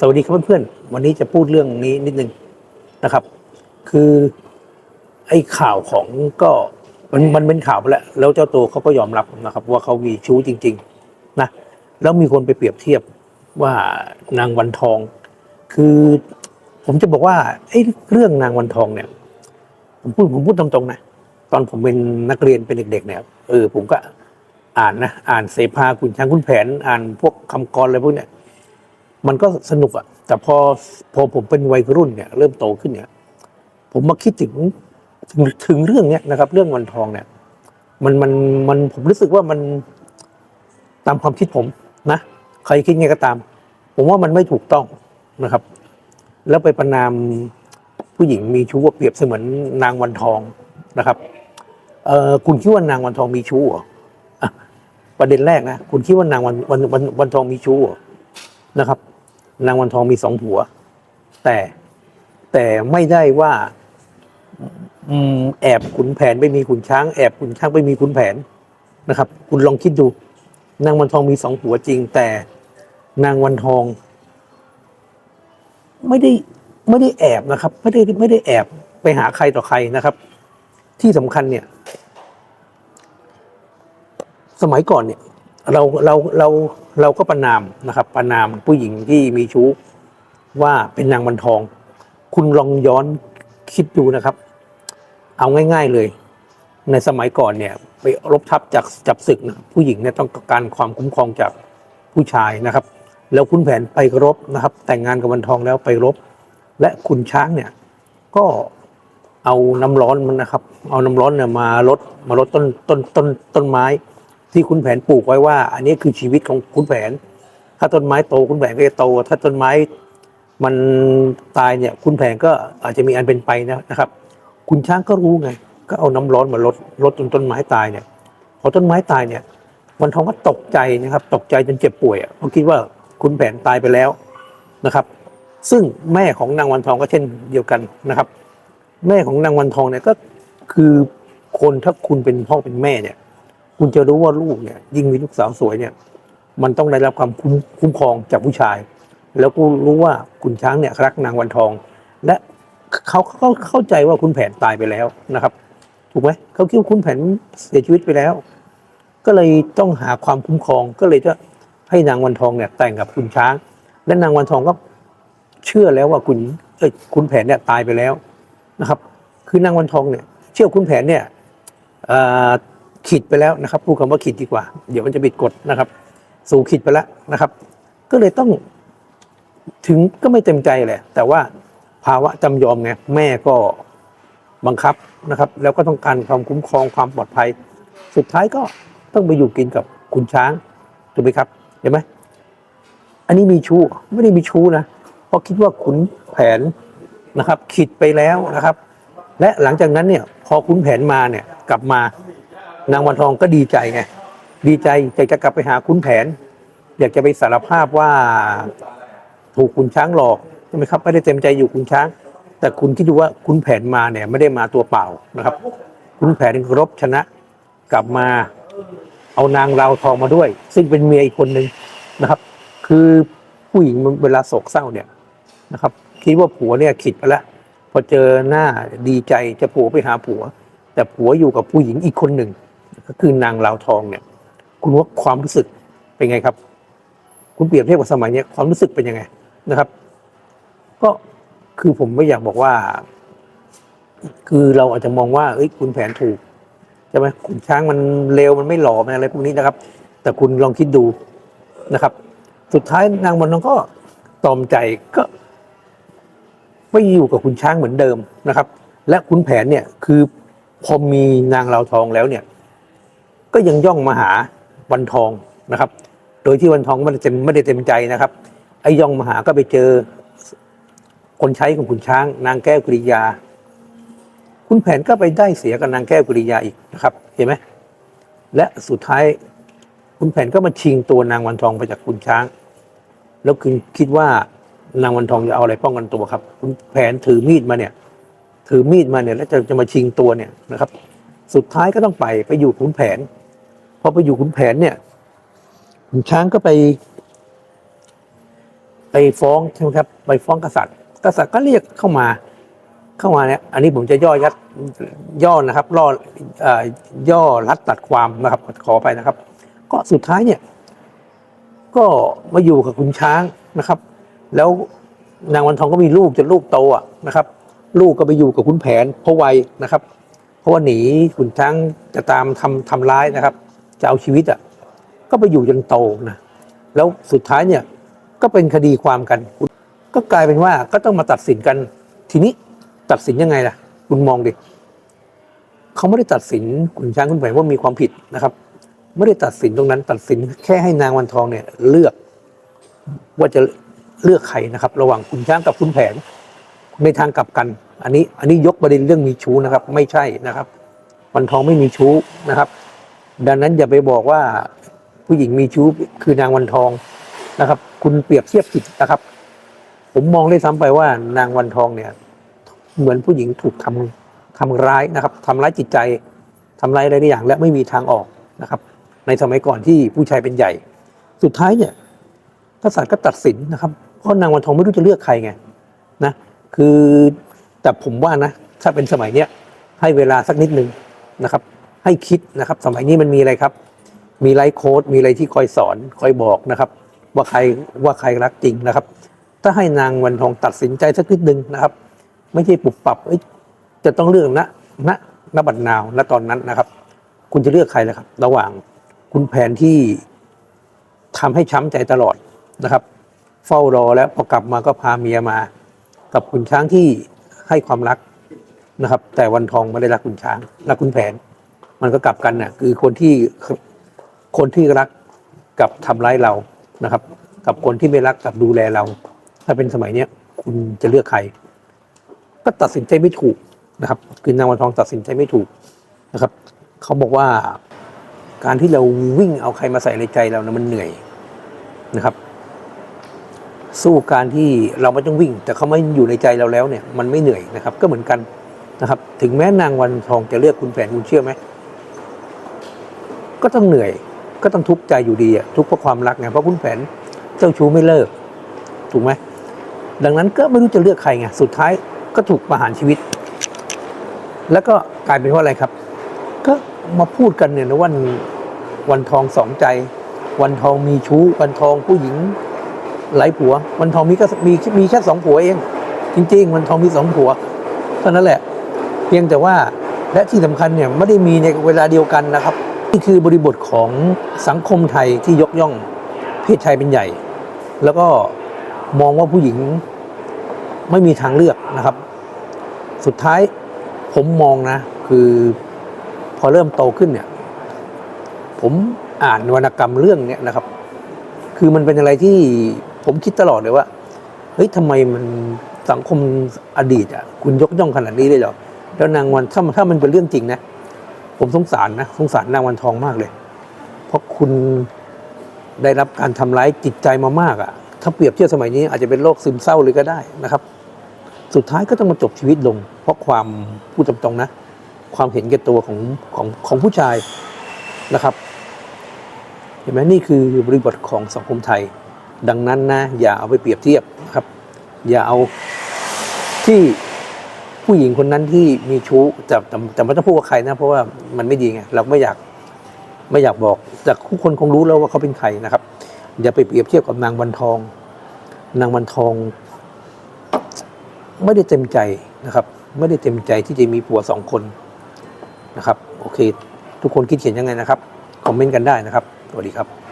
สวัสดีครับเพื่อนๆ วันนี้จะพูดเรื่องนี้นิดนึงนะครับ คือไอ้ข่าวของก็มันมันเป็นข่าวไปแล้ว แล้วเจ้าตัวเขาก็ยอมรับนะครับ ว่าเขามีชู้จริง ๆ นะ แล้วมีคนไปเปรียบเทียบว่านางวันทอง คือผมจะบอกว่าไอ้เรื่องนางวันทองเนี่ย ผมพูดผมพูดตรงๆนะตอนผมเป็นนักเรียนเป็นเด็ก ๆ เนี่ยเออผมก็อ่านนะอ่านเสภาขุนช้างขุนแผนอ่านพวกคำกรอะไรพวกเนี้ย มันก็สนุกอะแต่พอพอผมเป็นวัยรุ่นเนี่ย เริ่มโตขึ้นเนี่ย ผมมาคิดถึงถึงถึงเรื่องเนี้ยนะครับ เรื่องวันทองเนี่ย มันมันมันผมรู้สึกว่ามันตามความคิดผมนะใครคิดไงก็ตาม ผมว่ามันไม่ถูกต้องนะครับ แล้วไปประนามผู้หญิงมีชู้ว่าเปรียบเสมือนนางวันทองนะครับเออคุณคิดว่านางวันทองมีชู้เหรออะประเด็นแรกนะคุณคิดว่านางวันวันวันวันทองมีชู้เหรอนะครับ นางวันทองมีสองผัว แต่แต่ไม่ได้ว่าอืมแอบขุนแผนไปมีขุนช้างแอบขุนช้างไปมีขุนแผนนะครับ คุณลองคิดดู นางวันทองมีสองผัวจริง แต่นางวันทอง ไม่ได้ไม่ได้แอบนะครับ ไม่ได้ไม่ได้แอบไปหาใครต่อใครนะครับ ที่สำคัญเนี่ย สมัยก่อนเนี่ย เราเราเราเราก็ประนามนะครับ ประนามผู้หญิงที่มีชู้ว่าเป็นนางวันทอง คุณลองย้อนคิดดูนะครับ เอาง่าย ๆเลย ในสมัยก่อนเนี่ย ไปรบทับจากจับศึกนะผู้หญิงเนี่ยต้องการความคุ้มครองจากผู้ชายนะครับ แล้วคุณแผนไปรบนะครับ แต่งงานกับวันทองแล้วไปรบ และคุณช้างเนี่ย ก็เอาน้ำร้อนมันนะครับ เอาน้ำร้อนเนี่ยมาลดมาลดต้นต้นต้นต้นไม้ ที่คุณแผนปลูกไว้ว่า อันนี้คือชีวิตของคุณแผน ถ้าต้นไม้โตคุณแผนก็จะโต ถ้าต้นไม้มันตายเนี่ย คุณแผนก็อาจจะมีอันเป็นไปนะนะครับ คุณช้างก็รู้ไง ก็เอาน้ำร้อนมาลดลดจนต้นไม้ตายเนี่ยพอต้นไม้ตายเนี่ยวันทองก็ตกใจนะครับ ตกใจจนเจ็บป่วยเพราะคิดว่าคุณแผนตายไปแล้วนะครับ ซึ่งแม่ของนางวันทองก็เช่นเดียวกันนะครับ แม่ของนางวันทองเนี่ยก็คือคนถ้าคุณเป็นพ่อเป็นแม่เนี่ย คุณจะรู้ว่าลูกเนี่ยยิ่งมีลูกสาวสวยเนี่ย มันต้องได้รับความคุ้มคุ้มครองจากผู้ชาย แล้วก็รู้ว่าคุณช้างเนี่ยรักนางวันทอง และเขาเขาเข้าใจว่าคุณแผนตายไปแล้วนะครับ ถูกไหมเขาคิดว่าคุณแผนเสียชีวิตไปแล้ว ก็เลยต้องหาความคุ้มครองก็เลยจะให้นางวันทองเนี่ยแต่งกับคุณช้าง และนางวันทองก็เชื่อแล้วว่าคุณเอ้ยคุณแผนเนี่ยตายไปแล้วนะครับ คือนางวันทองเนี่ย เชื่อคุณแผนเนี่ยอ่อ ขีดไปแล้วนะครับพูดคำว่าขีดดีกว่า เดี๋ยวมันจะบิดกฎนะครับสู่ขีดไปแล้วนะครับ ก็เลยต้องถึงก็ไม่เต็มใจแหละ แต่ว่าภาวะจำยอมไงแม่ก็บังคับนะครับ แล้วก็ต้องการความคุ้มครองความปลอดภัย สุดท้ายก็ต้องไปอยู่กินกับคุณช้างถูกไหมครับเห็นไหมอันนี้มีชู้ไม่ได้มีชู้นะเพราะคิดว่าขุนแผนนะครับขีดไปแล้วนะครับ และหลังจากนั้นเนี่ยพอขุนแผนมาเนี่ยกลับมา นางวันทองก็ดีใจไงดีใจอยากจะกลับไปหาคุณแผน อยากจะไปสารภาพว่าถูกคุณช้างหลอกใช่ไหมครับไม่ได้เต็มใจอยู่คุณช้าง แต่คุณคิดดูว่าคุณแผนมาเนี่ยไม่ได้มาตัวเปล่านะครับ คุณแผนรบชนะกลับมาเอานางราวทองมาด้วย ซึ่งเป็นเมียอีกคนหนึ่งนะครับ คือผู้หญิงเวลาโศกเศร้าเนี่ยนะครับ คิดว่าผัวเนี่ยขิดไปแล้วพอเจอหน้าดีใจจะผัวไปหาผัว แต่ผัวอยู่กับผู้หญิงอีกคนหนึ่ง ก็คือนางลาวทองเนี่ย คุณว่าความรู้สึกเป็นไงครับ คุณเปรียบเทียบกับสมัยนี้ความรู้สึกเป็นยังไงนะครับ ก็คือผมไม่อยากบอกว่า คือเราอาจจะมองว่า เอ้ย คุณแผนถูกใช่ไหมคุณช้างมันเลวมันไม่หล่อมันอะไรพวกนี้นะครับ แต่คุณลองคิดดูนะครับ สุดท้ายนางมันก็ตอมใจก็ไม่อยู่กับคุณช้างเหมือนเดิมนะครับ และคุณแผนเนี่ยคือพอมีนางลาวทองแล้วเนี่ย ก็ยังย่องมาหาวันทองนะครับ โดยที่วันทองไม่ได้เต็มไม่ได้เต็มใจนะครับ ไอ้ย่องมาหาก็ไปเจอ คนใช้ของคุณช้าง นางแก้วกริยา คุณแผนก็ไปได้เสียกับนางแก้วกริยาอีกนะครับ เห็นไหมและสุดท้ายคุณแผนก็มาชิงตัวนางวันทองไปจากคุณช้าง แล้วคุณคิดว่านางวันทองจะเอาอะไรป้องกันตัวครับ คุณแผนถือมีดมาเนี่ย ถือมีดมาเนี่ย แล้วจะจะมาชิงตัวเนี่ยนะครับ สุดท้ายก็ต้องไปไปอยู่ขุนแผน อไปอยู่ขุนแผนเนี่ยขุนช้างก็ไป ไปฟ้องใช่ไหมครับ ไปฟ้องกษัตริย์ กษัตริย์ก็เรียกเข้ามา เข้ามาเนี่ย อันนี้ผมจะย่อยัดย่อนะครับล่อย่อรัดตัดความนะครับ ขอไปนะครับ ก็สุดท้ายเนี่ย ก็มาอยู่กับคุณช้างนะครับ แล้วนางวันทองก็มีลูกจนลูกโตอะนะครับ ลูกก็ไปอยู่กับคุณแผนเพราะวัยนะครับ เพราะว่าหนีขุนช้างจะตามทำทำร้ายนะครับ จะเอาชีวิตอะก็ไปอยู่จนโตนะแล้วสุดท้ายเนี่ยก็เป็นคดีความกัน ก็กลายเป็นว่าก็ต้องมาตัดสินกัน ทีนี้ตัดสินยังไงล่ะ คุณมองดิเขาไม่ได้ตัดสินขุนช้างขุนแผนว่ามีความผิดนะครับไม่ได้ตัดสินตรงนั้น ตัดสินแค่ให้นางวันทองเนี่ย เลือก ว่าจะเลือกใครนะครับ ระหว่างขุนช้างกับขุนแผน ในทางกลับกัน อันนี้ อันนี้ยกประเด็นเรื่องมีชู้นะครับ ไม่ใช่นะครับ วันทองไม่มีชู้นะครับ ดังนั้นอย่าไปบอกว่าผู้หญิงมีชู้คือนางวันทองนะครับ คุณเปรียบเทียบผิดนะครับ ผมมองได้ซ้ำไปว่านางวันทองเนี่ย เหมือนผู้หญิงถูกทำทำร้ายนะครับทำร้ายจิตใจทำร้ายอะไรได้อย่าง และไม่มีทางออกนะครับ ในสมัยก่อนที่ผู้ชายเป็นใหญ่ สุดท้ายเนี่ยกษัตริย์ก็ตัดสินนะครับเพราะนางวันทองไม่รู้จะเลือกใครไงนะคือแต่ผมว่านะ ถ้าเป็นสมัยเนี้ยให้เวลาสักนิดนึงนะครับ ให้คิดนะครับ สมัยนี้มันมีอะไรครับ มีไลฟ์โค้ดมีอะไรที่คอยสอนคอยบอกนะครับ ว่าใครว่าใครรักจริงนะครับ ถ้าให้นางวันทองตัดสินใจสักนิดนึงนะครับ ไม่ใช่ปรับปรับจะต้องเลือกนะณณบัดนาวณตอนนั้นนะครับ คุณจะเลือกใครล่ะครับ ระหว่างคุณแผนที่ทำให้ช้ำใจตลอดนะครับ เฝ้ารอแล้วพอกลับมาก็พาเมียมา กับคุณช้างที่ให้ความรักนะครับ แต่วันทองไม่ได้รักคุณช้างรักคุณแผน มันก็กลับกันน่ะคือคนที่คนที่รักกับทำร้ายเรานะครับ กับคนที่ไม่รักกับดูแลเรา ถ้าเป็นสมัยเนี้ยคุณจะเลือกใคร ก็ตัดสินใจไม่ถูกนะครับ คือนางวันทองตัดสินใจไม่ถูกนะครับ เขาบอกว่าการที่เราวิ่งเอาใครมาใส่ในใจเรานะมันเหนื่อยนะครับ สู้การที่เราไม่ต้องวิ่ง แต่เขาไม่อยู่ในใจเราแล้วเนี่ย มันไม่เหนื่อยนะครับ ก็เหมือนกันนะครับ ถึงแม้นางวันทองจะเลือกคุณแผนคุณเชื่อไหม ก็ต้องเหนื่อย ก็ต้องทุกข์ใจอยู่ดีอะทุกข์เพราะความรักไงเพราะคุณแผนเจ้าชู้ไม่เลิก ถูกไหมดังนั้นก็ไม่รู้จะเลือกใครไงสุดท้ายก็ถูกประหารชีวิต แล้วก็กลายเป็นว่าอะไรครับ ก็มาพูดกันเนี่ยนะวันวันทองสองใจ วันทองมีชู้ วันทองผู้หญิงหลายผัว วันทองมีก็มีมีแค่สองผัวเอง จริง ๆ วันทองมีสองผัวเท่านั้นแหละ เพียงแต่ว่าและที่สำคัญเนี่ยไม่ได้มีในเวลาเดียวกันนะครับ นี่คือบริบทของสังคมไทยที่ยกย่องเพศชายเป็นใหญ่ แล้วก็มองว่าผู้หญิงไม่มีทางเลือกนะครับ สุดท้ายผมมองนะ คือพอเริ่มโตขึ้นเนี่ย ผมอ่านวรรณกรรมเรื่องเนี้ยนะครับ คือมันเป็นอะไรที่ผมคิดตลอดเลยว่าเฮ้ยทำไมมันสังคมอดีตอะ คุณยกย่องขนาดนี้เลยเหรอแล้วนางวันถ้าถ้ามันเป็นเรื่องจริงนะ ผมสงสารนะสงสารนางวันทองมากเลย เพราะคุณได้รับการทำร้ายจิตใจมามากอะ ถ้าเปรียบเทียบสมัยนี้อาจจะเป็นโรคซึมเศร้าเลยก็ได้นะครับ สุดท้ายก็ต้องมาจบชีวิตลง เพราะความพูดตรงๆนะ ความเห็นแก่ตัวของของของผู้ชายนะครับเห็นไหมนี่คือบริบทของสังคมไทย ดังนั้นนะ อย่าเอาไปเปรียบเทียบนะครับ อย่าเอาที่ ผู้หญิงคนนั้นที่มีชู้แต่แต่แต่ไม่ต้องพูดว่าใครนะ เพราะว่ามันไม่ดีไงเราไม่อยากไม่อยากบอก แต่ทุกคนคงรู้แล้วว่าเขาเป็นใครนะครับ อย่าไปเปรียบเทียบกับนางวันทอง นางวันทอง ไม่ได้เต็มใจนะครับ ไม่ได้เต็มใจที่จะมีผัวสองคนนะครับ โอเค ทุกคนคิดเห็นยังไงนะครับ คอมเมนต์กันได้นะครับสวัสดีครับ